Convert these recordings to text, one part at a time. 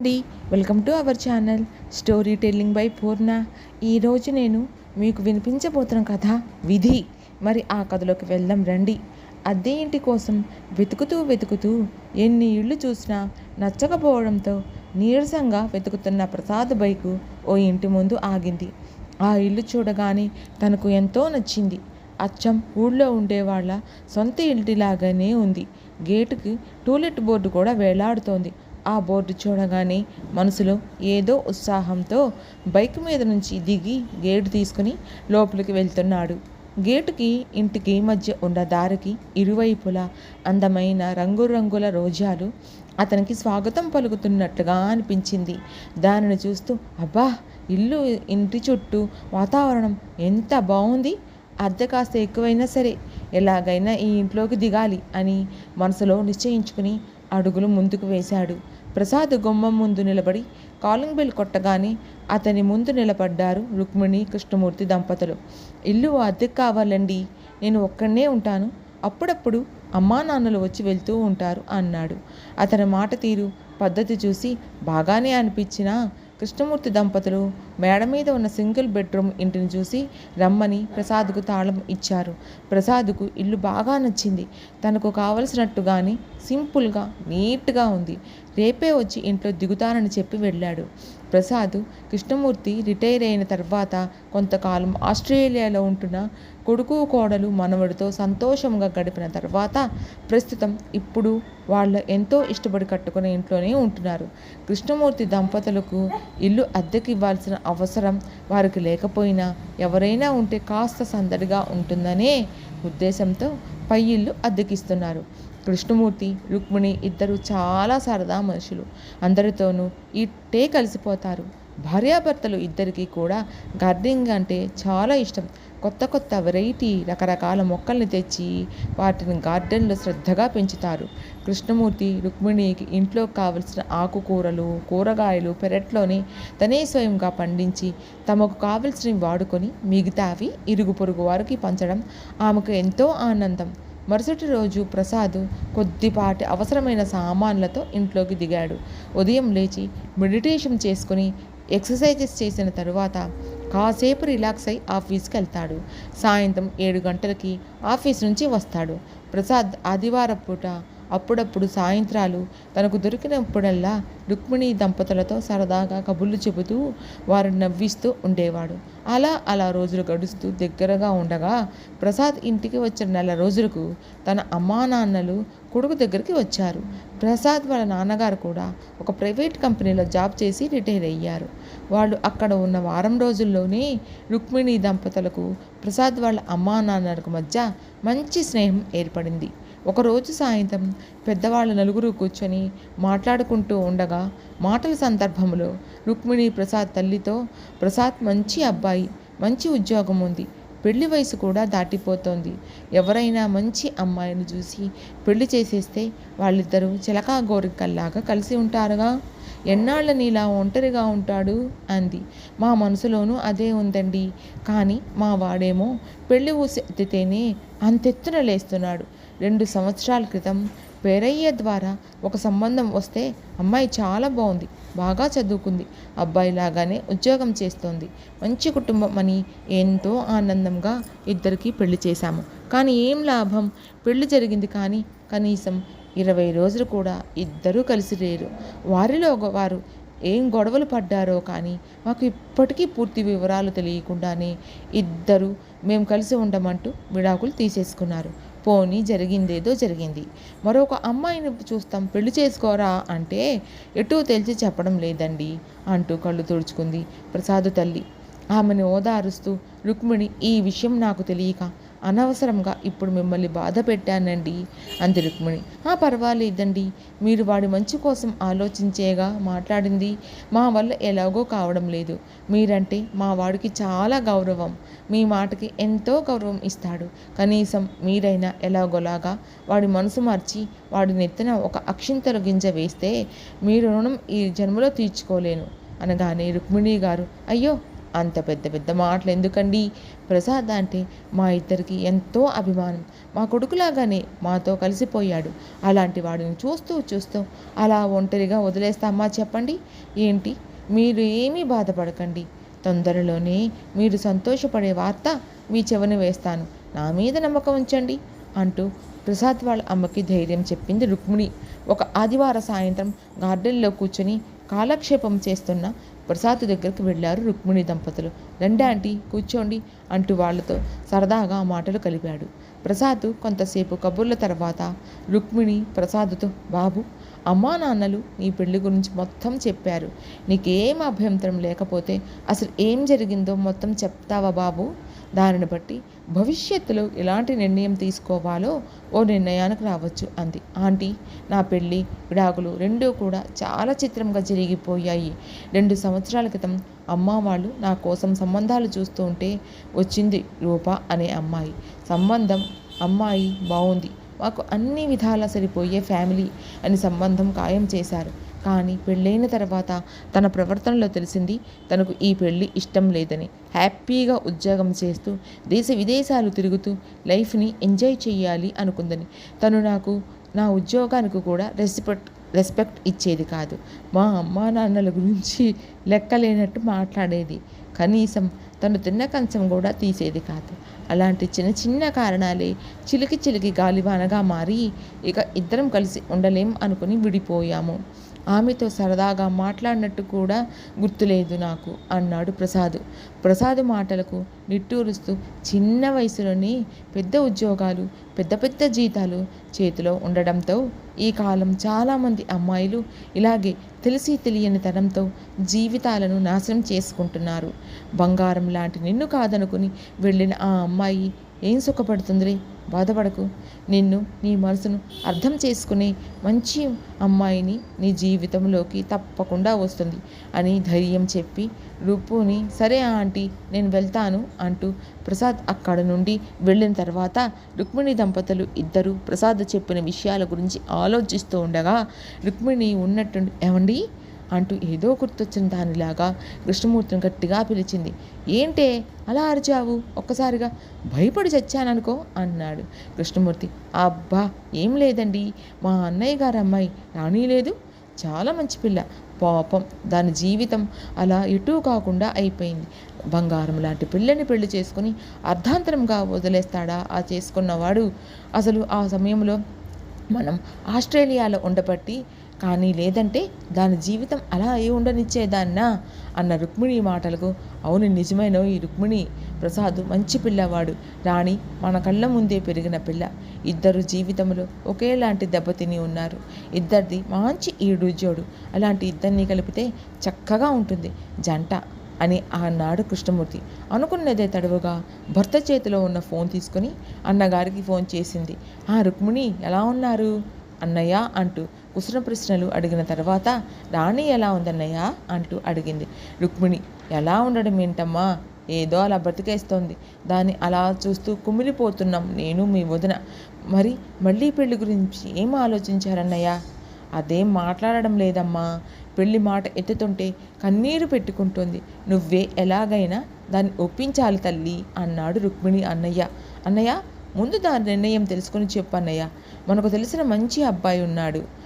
అండి. Welcome to our channel story telling by Purna. ఈరోజు నేను మీకు వినిపించబోతున్న కథ విధి. మరి ఆ కథలోకి వెళ్దాం రండి. అద్దె ఇంటి కోసం వెతుకుతూ వెతుకుతూ ఎన్ని ఇళ్ళు చూసినా నచ్చకపోవడంతో నీరసంగా వెతుకుతున్న ప్రసాద్ బైకు ఓ ఇంటి ముందు ఆగింది. ఆ ఇల్లు చూడగానే తనకు ఎంతో నచ్చింది. అచ్చం ఊళ్ళో ఉండేవాళ్ళ సొంత ఇంటిలాగానే ఉంది. గేటుకి టూలెట్ బోర్డు కూడా వేలాడుతోంది. ఆ బోర్డు చూడగానే మనసులో ఏదో ఉత్సాహంతో బైక్ మీద నుంచి దిగి గేటు తీసుకుని లోపలికి వెళ్తున్నాడు. గేటుకి ఇంటికి మధ్య ఉన్న దారికి ఇరువైపులా అందమైన రంగురంగుల రోజాలు అతనికి స్వాగతం పలుకుతున్నట్లుగా అనిపించింది. దానిని చూస్తూ అబ్బా ఇల్లు ఇంటి చుట్టూ వాతావరణం ఎంత బాగుంది అద్దె కాస్త ఎక్కువైనా సరే ఎలాగైనా ఈ ఇంట్లోకి దిగాలి అని మనసులో నిశ్చయించుకుని అడుగులు ముందుకు వేశాడు. ప్రసాద్ గుమ్మం ముందు నిలబడి కాలింగ్ బెల్ కొట్టగానే అతని ముందు నిలబడ్డారు రుక్మిణి కృష్ణమూర్తి దంపతులు. ఇల్లు అద్దెకు కావాలండి నేను ఒక్కడనే ఉంటాను. అప్పుడప్పుడు అమ్మా నాన్నలు వచ్చి వెళ్తూ ఉంటారు అన్నాడు. అతని మాట తీరు పద్ధతి చూసి బాగానే అనిపించినా కృష్ణమూర్తి దంపతులు మేడ మీద ఉన్న సింగిల్ బెడ్రూమ్ ఇంటిని చూసి రమ్మని ప్రసాద్కు తాళం ఇచ్చారు. ప్రసాద్కు ఇల్లు బాగా నచ్చింది. తనకు కావలసినట్టుగానే సింపుల్గా నీట్గా ఉంది. రేపే వచ్చి ఇంట్లో దిగుతానని చెప్పి వెళ్ళాడు. ప్రసాద్ కృష్ణమూర్తి రిటైర్ అయిన తర్వాత కొంతకాలం ఆస్ట్రేలియాలో ఉంటున్న కొడుకు కోడలు మనవడితో సంతోషంగా గడిపిన తర్వాత ప్రస్తుతం ఇప్పుడు వాళ్ళు ఎంతో ఇష్టపడి కట్టుకునే ఇంట్లోనే ఉంటున్నారు. కృష్ణమూర్తి దంపతులకు ఇల్లు అద్దెకి ఇవ్వాల్సిన అవసరం వారికి లేకపోయినా ఎవరైనా ఉంటే కాస్త సందడిగా ఉంటుందనే ఉద్దేశంతో పై ఇల్లు అద్దెకిస్తున్నారు. కృష్ణమూర్తి రుక్మిణి ఇద్దరు చాలా సరదా మనుషులు. అందరితోనూ ఇట్టే కలిసిపోతారు. భార్యాభర్తలు ఇద్దరికీ కూడా గార్డెనింగ్ అంటే చాలా ఇష్టం. కొత్త కొత్త వెరైటీ రకరకాల మొక్కల్ని తెచ్చి వాటిని గార్డెన్లో శ్రద్ధగా పెంచుతారు. కృష్ణమూర్తి రుక్మిణికి ఇంట్లో కావలసిన ఆకుకూరలు కూరగాయలు పెరట్లోనే తనే స్వయంగా పండించి తమకు కావలసినవి వాడుకొని మిగతావి ఇరుగు పొరుగు వారికి పంచడం ఆమెకు ఎంతో ఆనందం. మరుసటి రోజు ప్రసాద్ కొద్దిపాటి అవసరమైన సామాన్లతో ఇంట్లోకి దిగాడు. ఉదయం లేచి మెడిటేషన్ చేసుకుని ఎక్సర్సైజెస్ చేసిన తరువాత కాసేపు రిలాక్స్ అయి ఆఫీస్కి వెళ్తాడు. సాయంత్రం ఏడు గంటలకి ఆఫీస్ నుంచి వస్తాడు. ప్రసాద్ ఆదివారం పూట అప్పుడప్పుడు సాయంత్రాలు తనకు దొరికినప్పుడల్లా రుక్మిణి దంపతులతో సరదాగా కబుర్లు చెబుతూ వారిని నవ్విస్తూ ఉండేవాడు. అలా అలా రోజులు గడుస్తూ దగ్గరగా ఉండగా ప్రసాద్ ఇంటికి వచ్చిన నెల రోజులకు తన అమ్మా నాన్నలు కొడుకు దగ్గరికి వచ్చారు. ప్రసాద్ వాళ్ళ నాన్నగారు కూడా ఒక ప్రైవేట్ కంపెనీలో జాబ్ చేసి రిటైర్ అయ్యారు. వాళ్ళు అక్కడ ఉన్న వారం రోజుల్లోనే రుక్మిణి దంపతులకు ప్రసాద్ వాళ్ళ అమ్మా నాన్నలకు మధ్య మంచి స్నేహం ఏర్పడింది. ఒకరోజు సాయంత్రం పెద్దవాళ్ళ నలుగురు కూర్చొని మాట్లాడుకుంటూ ఉండగా మాటల సందర్భంలో రుక్మిణి ప్రసాద్ తల్లితో ప్రసాద్ మంచి అబ్బాయి మంచి ఉద్యోగం ఉంది పెళ్ళి వయసు కూడా దాటిపోతోంది. ఎవరైనా మంచి అమ్మాయిని చూసి పెళ్ళి చేసేస్తే వాళ్ళిద్దరూ చిలకా గోరికల్లాగా కలిసి ఉంటారుగా? ఎన్నాళ్ళని ఇలా ఒంటరిగా ఉంటాడు? అంది. మా మనసులోనూ అదే ఉందండి. కానీ మా వాడేమో పెళ్ళి ఊసి ఎత్తితేనే అంతెత్తున లేస్తున్నాడు. రెండు సంవత్సరాల క్రితం పేరయ్య ద్వారా ఒక సంబంధం వస్తే అమ్మాయి చాలా బాగుంది బాగా చదువుకుంది. అబ్బాయి లాగానే ఉద్యోగం చేస్తోంది. మంచి కుటుంబం అని ఎంతో ఆనందంగా ఇద్దరికీ పెళ్ళి చేశాము. కానీ ఏం లాభం? పెళ్ళి జరిగింది కానీ కనీసం ఇరవై రోజులు కూడా ఇద్దరూ కలిసి లేరు. వారిలో వారు ఏం గొడవలు పడ్డారో కానీ మాకు ఇప్పటికీ పూర్తి వివరాలు తెలియకుండానే ఇద్దరు మేము కలిసి ఉండమంటూ విడాకులు తీసేసుకున్నారు. పోనీ జరిగిందేదో జరిగింది. మరొక అమ్మాయిని చూస్తాం పెళ్ళి చేసుకోరా అంటే ఎటూ తెలిసి చెప్పడం లేదండి అంటూ కళ్ళు తుడుచుకుంది ప్రసాదు తల్లి. ఆమెను ఓదారుస్తూ రుక్మిణి ఈ విషయం నాకు తెలియక అనవసరంగా ఇప్పుడు మిమ్మల్ని బాధ పెట్టానండి అంది రుక్మిణి. ఆ పర్వాలేదండి. మీరు వాడి మంచి కోసం ఆలోచించేగా మాట్లాడింది మా వల్ల ఎలాగో కావడం లేదు. మీరంటే మా వాడికి చాలా గౌరవం. మీ మాటకి ఎంతో గౌరవం ఇస్తాడు. కనీసం మీరైనా ఎలాగోలాగా వాడి మనసు మార్చి వాడి నెత్తిన ఒక అక్షింతల గింజ వేస్తే మీరు రుణం ఈ జన్మలో తీర్చుకోలేను. అనగానే రుక్మిణి గారు అయ్యో! అంత పెద్ద పెద్ద మాటలు ఎందుకండి? ప్రసాద్ అంటే మా ఇద్దరికి ఎంతో అభిమానం. మా కొడుకులాగానే మాతో కలిసిపోయాడు. అలాంటి వాడిని చూస్తూ చూస్తూ అలా ఒంటరిగా వదిలేస్తామా చెప్పండి? ఏంటి? మీరు ఏమీ బాధపడకండి. తొందరలోనే మీరు సంతోషపడే వార్త మీ చెవిని వేస్తాను. నా మీద నమ్మకం ఉంచండి అంటూ ప్రసాద్ వాళ్ళ అమ్మకి ధైర్యం చెప్పింది రుక్మిణి. ఒక ఆదివార సాయంత్రం గార్డెన్లో కూర్చొని కాలక్షేపం చేస్తున్న ప్రసాద్ దగ్గరికి వెళ్ళారు రుక్మిణి దంపతులు. రండి ఆంటీ కూర్చోండి అంటూ వాళ్ళతో సరదాగా మాటలు కలిపాడు. ప్రసాద్ కొంతసేపు కబుర్ల తర్వాత రుక్మిణి ప్రసాద్తో బాబు అమ్మా నాన్నలు నీ పెళ్ళి గురించి మొత్తం చెప్పారు. నీకేం అభ్యంతరం లేకపోతే అసలు ఏం జరిగిందో మొత్తం చెప్తావా బాబు? దానిని బట్టి భవిష్యత్తులో ఎలాంటి నిర్ణయం తీసుకోవాలో ఓ నిర్ణయానికి రావచ్చు అంది. ఆంటీ నా పెళ్ళి విడాకులు రెండూ కూడా చాలా చిత్రంగా జరిగిపోయాయి. రెండు సంవత్సరాల క్రితం అమ్మ వాళ్ళు నా కోసం సంబంధాలు చూస్తూ ఉంటే వచ్చింది రూప అనే అమ్మాయి. సంబంధం అమ్మాయి బాగుంది మాకు అన్ని విధాలా సరిపోయే ఫ్యామిలీ అని సంబంధం ఖాయం చేశారు. కానీ పెళ్ళైన తర్వాత తన ప్రవర్తనలో తెలిసింది తనకు ఈ పెళ్ళి ఇష్టం లేదని. హ్యాపీగా ఉద్యోగం చేస్తూ దేశ విదేశాలు తిరుగుతూ లైఫ్ని ఎంజాయ్ చేయాలి అనుకుందని. తను నాకు నా ఉద్యోగానికి కూడా రెస్పెక్ట్ రెస్పెక్ట్ ఇచ్చేది కాదు. మా అమ్మా నాన్నల గురించి లెక్కలేనట్టు మాట్లాడేది. కనీసం తను తిన్న కంచం కూడా తీసేది కాదు. అలాంటి చిన్న చిన్న కారణాలే చిలికి చిలికి గాలివానగా మారి ఇక ఇద్దరం కలిసి ఉండలేం అనుకుని విడిపోయాము. ఆమెతో సరదాగా మాట్లాడినట్టు కూడా గుర్తులేదు నాకు అన్నాడు ప్రసాద్. ప్రసాద్ మాటలకు నిట్టూరుస్తూ చిన్న వయసులోనే పెద్ద ఉద్యోగాలు పెద్ద పెద్ద జీతాలు చేతిలో ఉండడంతో ఈ కాలం చాలామంది అమ్మాయిలు ఇలాగే తెలిసి తెలియని తనంతో జీవితాలను నాశనం చేసుకుంటున్నారు. బంగారం లాంటి నిన్ను కాదనుకుని వెళ్ళిన ఆ అమ్మాయి ఏం సుఖపడుతుందిరే బాధపడకు. నిన్ను నీ మనసును అర్థం చేసుకునే మంచి అమ్మాయిని నీ జీవితంలోకి తప్పకుండా వస్తుంది అని ధైర్యం చెప్పి రూపుని సరే ఆంటీ నేను వెళ్తాను అంటూ ప్రసాద్ అక్కడ నుండి వెళ్ళిన తర్వాత రుక్మిణి దంపతులు ఇద్దరు ప్రసాద్ చెప్పిన విషయాల గురించి ఆలోచిస్తూ ఉండగా రుక్మిణి ఉన్నట్టు ఏమండి? అంటూ ఏదో గుర్తొచ్చిన దానిలాగా కృష్ణమూర్తిని గట్టిగా పిలిచింది. ఏంటే అలా అరిచావు? ఒక్కసారిగా భయపడి చచ్చాననుకో అన్నాడు కృష్ణమూర్తి. అబ్బా ఏం లేదండి. మా అన్నయ్య గారు అమ్మాయి రాణి లేదు. చాలా మంచి పిల్ల. పాపం దాని జీవితం అలా ఎటూ కాకుండా అయిపోయింది. బంగారం లాంటి పిల్లని పెళ్ళి చేసుకుని అర్ధాంతరంగా వదిలేస్తాడా ఆ చేసుకున్నవాడు? అసలు ఆ సమయంలో మనం ఆస్ట్రేలియాలో ఉండబట్టి కానీ లేదంటే దాని జీవితం అలా అయి ఉండనిచ్చేదాన్నా అన్న రుక్మిణి మాటలకు. అవును నిజమైన ఈ రుక్మిణి? ప్రసాద్ మంచి పిల్లవాడు. రాణి మన కళ్ళ ముందే పెరిగిన పిల్ల. ఇద్దరు జీవితంలో ఒకేలాంటి దెబ్బతిని ఉన్నారు. ఇద్దరిది మంచి ఈడుజోడు అలాంటి ఇద్దరిని కలిపితే చక్కగా ఉంటుంది. జంట అని అన్నాడు కృష్ణమూర్తి అనుకున్నదే తడవుగా భర్త చేతిలో ఉన్న ఫోన్ తీసుకుని అన్నగారికి ఫోన్ చేసింది. ఆ రుక్మిణి ఎలా ఉన్నారు? అన్నయ్య అంటూ కుశల ప్రశ్నలు అడిగిన తర్వాత రాణి ఎలా ఉందన్నయ్యా? అంటూ అడిగింది. రుక్మిణి ఎలా ఉండడం ఏంటమ్మా? ఏదో అలా బ్రతికేస్తోంది. దాన్ని అలా చూస్తూ కుమిలిపోతున్నాం నేను మీ వదిన. మరి మళ్ళీ పెళ్ళి గురించి ఏం ఆలోచించారన్నయ్యా? అదేం మాట్లాడడం లేదమ్మా. పెళ్ళి మాట ఎత్తుతుంటే కన్నీరు పెట్టుకుంటుంది. నువ్వే ఎలాగైనా దాన్ని ఒప్పించాలి తల్లి అన్నాడు రుక్మిణి అన్నయ్య. అన్నయ్య ముందు దాని నిర్ణయం తెలుసుకుని చెప్పు అన్నయ్య. మనకు తెలిసిన మంచి అబ్బాయి ఉన్నాడు.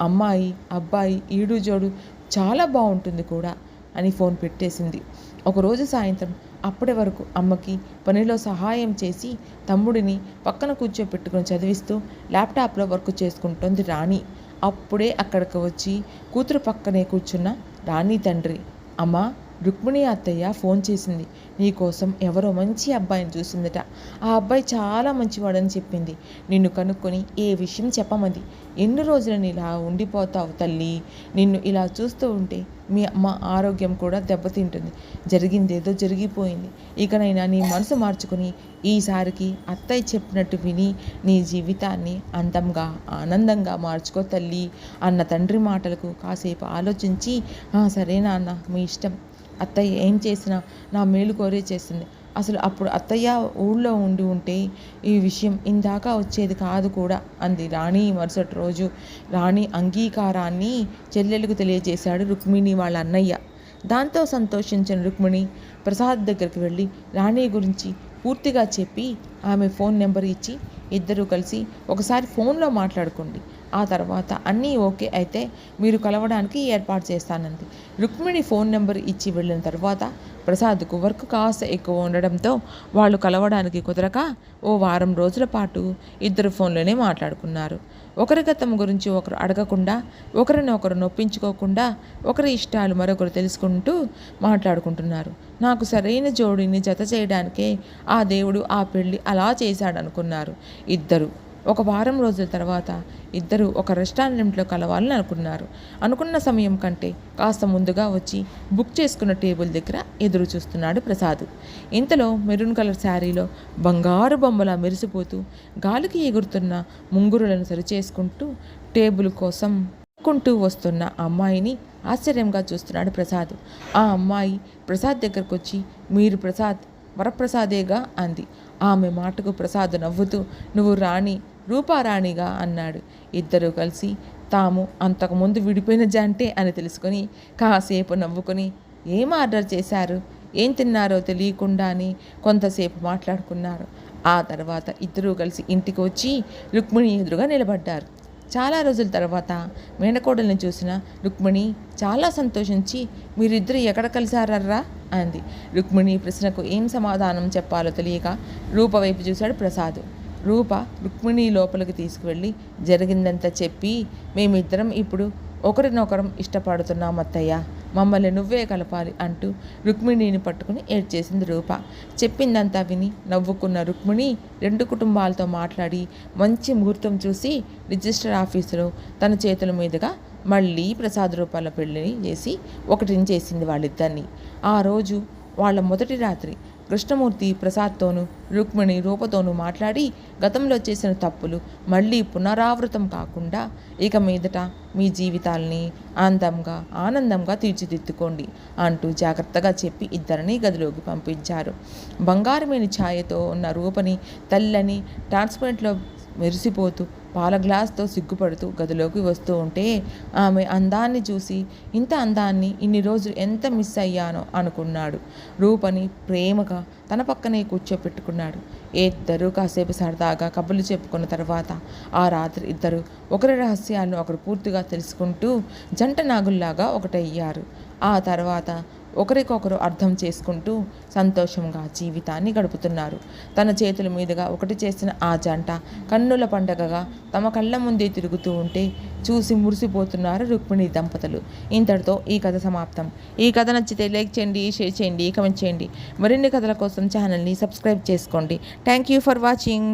అమ్మాయి అబ్బాయి ఈడు జోడు చాలా బాగుంటుంది కూడా అని ఫోన్ పెట్టేసింది. ఒకరోజు సాయంత్రం అప్పటి వరకు అమ్మకి పనిలో సహాయం చేసి తమ్ముడిని పక్కన కూర్చోపెట్టుకుని చదివిస్తూ ల్యాప్టాప్లో వర్క్ చేసుకుంటోంది రాణి. అప్పుడే అక్కడికి వచ్చి కూతురు పక్కనే కూర్చున్న రాణి తండ్రి అమ్మా రుక్మిణి అత్తయ్య ఫోన్ చేసింది. నీకోసం ఎవరో మంచి అబ్బాయిని చూసిందట. ఆ అబ్బాయి చాలా మంచివాడని చెప్పింది. నిన్ను కనుక్కొని ఏ విషయం చెప్పమంది. ఎన్ని రోజులని ఇలా ఉండిపోతావు తల్లి? నిన్ను ఇలా చూస్తూ ఉంటే మీ అమ్మ ఆరోగ్యం కూడా దెబ్బతింటుంది. జరిగిందేదో జరిగిపోయింది. ఇకనైనా నీ మనసు మార్చుకుని ఈసారికి అత్తయ్య చెప్పినట్టు విని నీ జీవితాన్ని అందంగా ఆనందంగా మార్చుకో తల్లి అన్న తండ్రి మాటలకు కాసేపు ఆలోచించి సరే నాన్న మీ ఇష్టం. అత్తయ్య ఏం చేసినా నా మేలు కోరే చేస్తుంది. అసలు అప్పుడు అత్తయ్య ఊళ్ళో ఉండి ఉంటే ఈ విషయం ఇందాక వచ్చేది కాదు కూడా అంది రాణి మరుసటి రోజు. రాణి అంగీకారాన్ని చెల్లెలకు తెలియజేశాడు రుక్మిణి వాళ్ళ అన్నయ్య. దాంతో సంతోషించిన రుక్మిణి ప్రసాద్ దగ్గరికి వెళ్ళి రాణి గురించి పూర్తిగా చెప్పి ఆమె ఫోన్ నెంబర్ ఇచ్చి ఇద్దరూ కలిసి ఒకసారి ఫోన్లో మాట్లాడుకోండి. ఆ తర్వాత అన్నీ ఓకే అయితే మీరు కలవడానికి ఏర్పాటు చేస్తానంది. రుక్మిణి ఫోన్ నెంబర్ ఇచ్చి వెళ్ళిన తర్వాత ప్రసాద్కు వర్క్ కాస్త ఎక్కువ ఉండడంతో వాళ్ళు కలవడానికి కుదరక ఓ వారం రోజుల పాటు ఇద్దరు ఫోన్లోనే మాట్లాడుకున్నారు. ఒకరి గతం గురించి ఒకరు అడగకుండా ఒకరిని ఒకరు నొప్పించుకోకుండా ఒకరి ఇష్టాలు మరొకరు తెలుసుకుంటూ మాట్లాడుకుంటున్నారు. నాకు సరైన జోడిని జత చేయడానికే ఆ దేవుడు ఆ పెళ్ళి అలా చేశాడనుకున్నారు ఇద్దరు. ఒక వారం రోజుల తర్వాత ఇద్దరు ఒక రెస్టారెంట్లో కలవాలని అనుకున్నారు. అనుకున్న సమయం కంటే కాస్త ముందుగా వచ్చి బుక్ చేసుకున్న టేబుల్ దగ్గర ఎదురు చూస్తున్నాడు ప్రసాద్. ఇంతలో మెరూన్ కలర్ శారీలో బంగారు బొమ్మలా మెరిసిపోతూ గాలికి ఎగురుతున్న ముంగురులను సరిచేసుకుంటూ టేబుల్ కోసం కుంటూ వస్తున్న అమ్మాయిని ఆశ్చర్యంగా చూస్తున్నాడు ప్రసాద్. ఆ అమ్మాయి ప్రసాద్ దగ్గరకు వచ్చి మీరు ప్రసాద్ వరప్రసాదేగా అంది. ఆమె మాటకు ప్రసాద్ నవ్వుతూ నువ్వు రాణి రూపారాణిగా అన్నాడు. ఇద్దరూ కలిసి తాము అంతకుముందు విడిపోయిన జంటే అని తెలుసుకొని కాసేపు నవ్వుకొని ఏం ఆర్డర్ చేశారు? ఏం తిన్నారో తెలియకుండానే కొంతసేపు మాట్లాడుకున్నారు. ఆ తర్వాత ఇద్దరూ కలిసి ఇంటికి వచ్చి రుక్మిణి ఎదురుగా నిలబడ్డారు. చాలా రోజుల తర్వాత మేనకోడల్ని చూసిన రుక్మిణి చాలా సంతోషించి మీరిద్దరు ఎక్కడ కలిశారర్రా అంది. రుక్మిణి ప్రశ్నకు ఏం సమాధానం చెప్పాలో తెలియక రూప వైపు చూశాడు ప్రసాద్. రూప రుక్మిణి లోపలికి తీసుకువెళ్ళి జరిగిందంతా చెప్పి మేమిద్దరం ఇప్పుడు ఒకరినొకరం ఇష్టపడుతున్నాం అత్తయ్య మమ్మల్ని నువ్వే కలపాలి అంటూ రుక్మిణిని పట్టుకుని ఏడ్చేసింది రూప. చెప్పిందంతా విని నవ్వుకున్న రుక్మిణి రెండు కుటుంబాలతో మాట్లాడి మంచి ముహూర్తం చూసి రిజిస్టర్ ఆఫీసులో తన చేతుల మీదుగా మళ్ళీ ప్రసాద రూపాల పెళ్ళిని చేసి ఒకటిని చేసింది వాళ్ళిద్దరిని. ఆ రోజు వాళ్ళ మొదటి రాత్రి కృష్ణమూర్తి ప్రసాద్తోనూ రుక్మిణి రూపతోనూ మాట్లాడి గతంలో చేసిన తప్పులు మళ్ళీ పునరావృతం కాకుండా ఇక మీదట మీ జీవితాల్ని అందంగా ఆనందంగా తీర్చిదిద్దుకోండి అంటూ జాగ్రత్తగా చెప్పి ఇద్దరిని గదిలోకి పంపించారు. బంగారమైన ఛాయతో ఉన్న రూపని తెల్లని ట్రాన్స్పరెంట్లో మెరిసిపోతూ పాల గ్లాస్తో సిగ్గుపడుతూ గదిలోకి వస్తూ ఉంటే ఆమె అందాన్ని చూసి ఇంత అందాన్ని ఇన్ని రోజులు ఎంత మిస్ అయ్యానో అనుకున్నాడు. రూపని ప్రేమగా తన పక్కనే కూర్చోపెట్టుకున్నాడు. ఇద్దరు కాసేపు సరదాగా కబుర్లు చెప్పుకున్న తర్వాత ఆ రాత్రి ఇద్దరు ఒకరి రహస్యాలను ఒకరు పూర్తిగా తెలుసుకుంటూ జంట నాగుల్లాగా ఒకటయ్యారు. ఆ తర్వాత ఒకరికొకరు అర్థం చేసుకుంటూ సంతోషంగా జీవితాన్ని గడుపుతున్నారు. తన చేతుల మీదుగా ఒకటి చేసిన ఆ జంట కన్నుల పండగగా తమ కళ్ళ ముందే తిరుగుతూ ఉంటే చూసి మురిసిపోతున్నారు రుక్మిణి దంపతులు. ఇంతటితో ఈ కథ సమాప్తం. ఈ కథ నచ్చితే లైక్ చేయండి షేర్ చేయండి కమెంట్ చేయండి. మరిన్ని కథల కోసం ఛానల్ని సబ్స్క్రైబ్ చేసుకోండి. Thank you for watching.